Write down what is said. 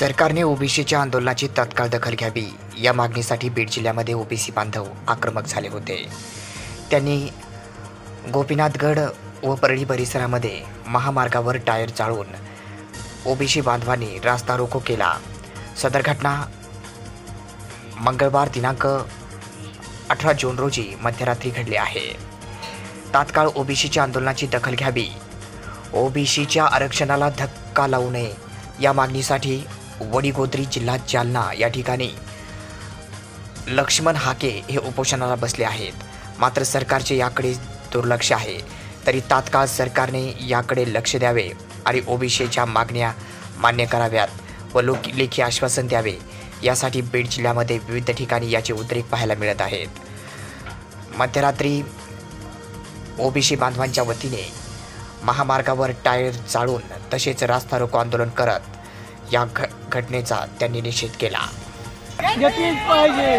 सरकारने ओबीसीच्या आंदोलनाची तत्काळ दखल घ्यावी. या मागणीसाठी बीड जिल्ह्यामध्ये ओबीसी बांधव आक्रमक झाले होते. त्यांनी गोपीनाथगड व परळी परिसरामध्ये महामार्गावर टायर जाळून ओबीसी बांधवांनी रास्ता रोको केला. सदर घटना मंगळवार दिनांक अठरा जून रोजी मध्यरात्री घडली आहे. तात्काळ ओबीसीच्या आंदोलनाची दखल घ्यावी. ओबीसीच्या आरक्षणाला धक्का लावू नये या मागणीसाठी वडीगोद्री जिल्हा जालना या ठिकाणी. लक्ष्मण हाके हे उपोषणाला बसले आहेत. मात्र सरकारचे याकडे दुर्लक्ष आहे. तरी तात्काळ सरकारने याकडे लक्ष द्यावे आणि ओबीसीच्या मागण्या मान्य कराव्यात व लोक लेखी आश्वासन द्यावे. यासाठी बीड जिल्ह्यामध्ये विविध ठिकाणी याचे उद्रेक पाहायला मिळत आहेत. मध्यरात्री ओबीसी बांधवांच्या वतीने महामार्गावर टायर जाळून तसेच रास्ता रोको आंदोलन करत या घ घटनेचा त्यांनी निषेध केला. पाहिजे.